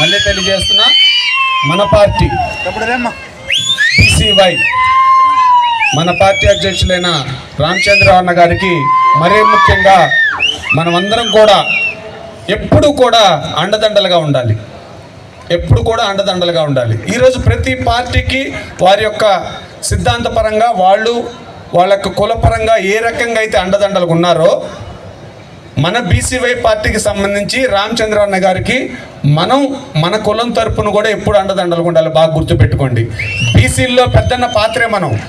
మళ్ళీ తెలియజేస్తున్నా మన పార్టీ. బీసీవై మన పార్టీ అధ్యక్షులైన రామచంద్రరావు అన్న గారికి మరీ ముఖ్యంగా మనమందరం కూడా ఎప్పుడు కూడా అండదండలుగా ఉండాలి. ఎప్పుడు కూడా అండదండలుగా ఉండాలి. ఈరోజు ప్రతి పార్టీకి వారి యొక్క సిద్ధాంతపరంగా వాళ్ళు వాళ్ళ యొక్క కులపరంగా ఏ రకంగా అయితే అండదండలుగా ఉన్నారో మన బీసీవై పార్టీకి సంబంధించి రామచంద్ర అన్న గారికి మనం మన కులం తరపున కూడా ఎప్పుడు అండదండలుగా ఉండాలి. బాగా గుర్తుపెట్టుకోండి. బీసీల్లో పెద్దన్న పాత్రే మనం.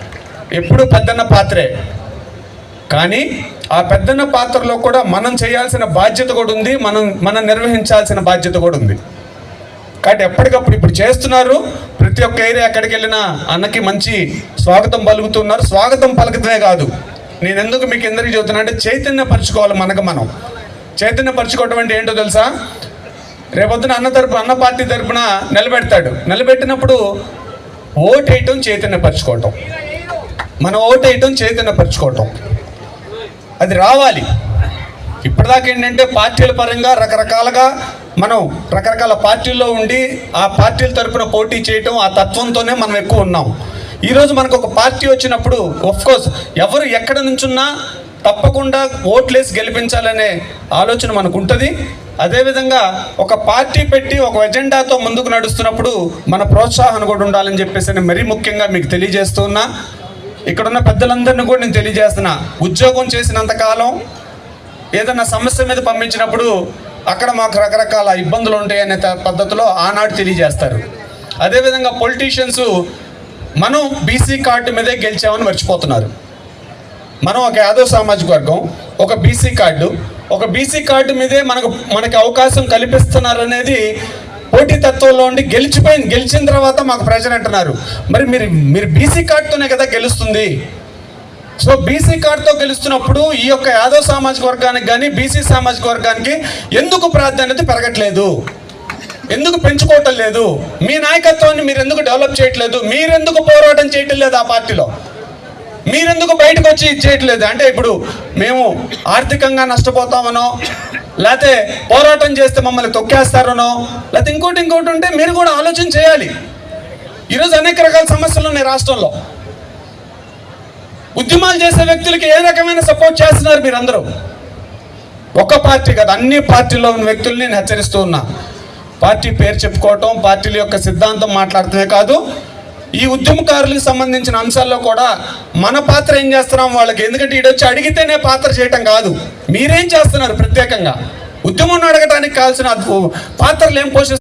ఎప్పుడు పెద్దన్న పాత్రే. కానీ ఆ పెద్దన్న పాత్రలో కూడా మనం చేయాల్సిన బాధ్యత కూడా ఉంది. మనం మనం నిర్వహించాల్సిన బాధ్యత కూడా ఉంది. కాబట్టి ఎప్పటికప్పుడు ఇప్పుడు చేస్తున్నారు. ప్రతి ఒక్క ఏరియా ఎక్కడికి వెళ్ళినా అన్నకి మంచి స్వాగతం పలుకుతున్నారు. స్వాగతం పలకటమే కాదు. నేను ఎందుకు మీకు ఎందరికి చెబుతున్నా అంటే చైతన్యపరచుకోవాలి మనకు మనం. చైతన్యపరచుకోవడం అంటే ఏంటో తెలుసా? రేపొద్దున అన్న తరపు అన్న పార్టీ తరపున నిలబెడతాడు. నిలబెట్టినప్పుడు ఓటు వేయటం చైతన్యపరచుకోవటం. మనం ఓటు వేయటం చైతన్యపరచుకోవటం. అది రావాలి. ఇప్పటిదాకా ఏంటంటే పార్టీల పరంగా రకరకాలుగా మనం రకరకాల పార్టీల్లో ఉండి ఆ పార్టీల తరపున పోటీ చేయటం ఆ తత్వంతోనే మనం ఎక్కువ ఉన్నాం. ఈరోజు మనకు ఒక పార్టీ వచ్చినప్పుడు కోర్స్ ఎవరు ఎక్కడ నుంచున్నా తప్పకుండా ఓట్లేసి గెలిపించాలనే ఆలోచన మనకు ఉంటుంది అదేవిధంగా ఒక పార్టీ పెట్టి ఒక ఎజెండాతో ముందుకు నడుస్తున్నప్పుడు మన ప్రోత్సాహం కూడా ఉండాలని చెప్పేసి నేను మరీ ముఖ్యంగా మీకు తెలియజేస్తూ ఉన్నా. ఇక్కడున్న పెద్దలందరినీ కూడా నేను తెలియజేస్తున్నా. ఉద్యోగం చేసినంత కాలం ఏదైనా సమస్య మీద పంపించినప్పుడు అక్కడ మాకు రకరకాల ఇబ్బందులు ఉంటాయనే త- పద్ధతిలో ఆనాడు తెలియజేస్తారు. అదేవిధంగా పొలిటీషియన్స్ మనం బీసీ కార్డు మీదే గెలిచామని మర్చిపోతున్నారు. మనం ఒక యాదవ్ సామాజిక వర్గం ఒక బీసీ కార్డు. ఒక బీసీ కార్డు మీదే మనకు మనకి అవకాశం కల్పిస్తున్నారు అనేది పోటీతత్వంలో ఉండి గెలిచిపోయింది. గెలిచిన తర్వాత మాకు ప్రజలు అంటున్నారు. మరి మీరు మీరు బీసీ కార్డుతోనే కదా గెలుస్తుంది. సో బీసీ కార్డుతో గెలుస్తున్నప్పుడు ఈ యొక్క యాదవ్ సామాజిక వర్గానికి కానీ బీసీ సామాజిక వర్గానికి ఎందుకు ప్రాధాన్యత పెరగట్లేదు? ఎందుకు పెంచుకోవటం లేదు? మీ నాయకత్వాన్ని మీరు ఎందుకు డెవలప్ చేయట్లేదు? మీరెందుకు పోరాటం చేయటం లేదు ఆ పార్టీలో? మీరెందుకు బయటకు వచ్చి ఇచ్చేయట్లేదు అంటే ఇప్పుడు మేము ఆర్థికంగా నష్టపోతామనో లేకపోతే పోరాటం చేస్తే మమ్మల్ని తొక్కేస్తారనో లేకపోతే ఇంకోటి ఇంకోటి ఉంటే మీరు కూడా ఆలోచన చేయాలి. ఈరోజు అనేక రకాల సమస్యలు ఉన్నాయి రాష్ట్రంలో. ఉద్యమాలు చేసే వ్యక్తులకి ఏ రకమైన సపోర్ట్ చేస్తున్నారు మీరందరూ? ఒక పార్టీ కాదు అన్ని పార్టీల్లో ఉన్న వ్యక్తుల్ని నేను హెచ్చరిస్తూ ఉన్నా. పార్టీ పేరు చెప్పుకోవటం పార్టీల యొక్క సిద్ధాంతం మాట్లాడటమే కాదు ఈ ఉద్యమకారులకు సంబంధించిన అంశాల్లో కూడా మన పాత్ర ఏం చేస్తున్నాం వాళ్ళకి? ఎందుకంటే ఈడొచ్చి అడిగితేనే పాత్ర చేయటం కాదు. మీరేం చేస్తున్నారు ప్రత్యేకంగా? ఉద్యమం అడగడానికి కావాల్సిన పాత్రలు ఏం పోషిస్తారు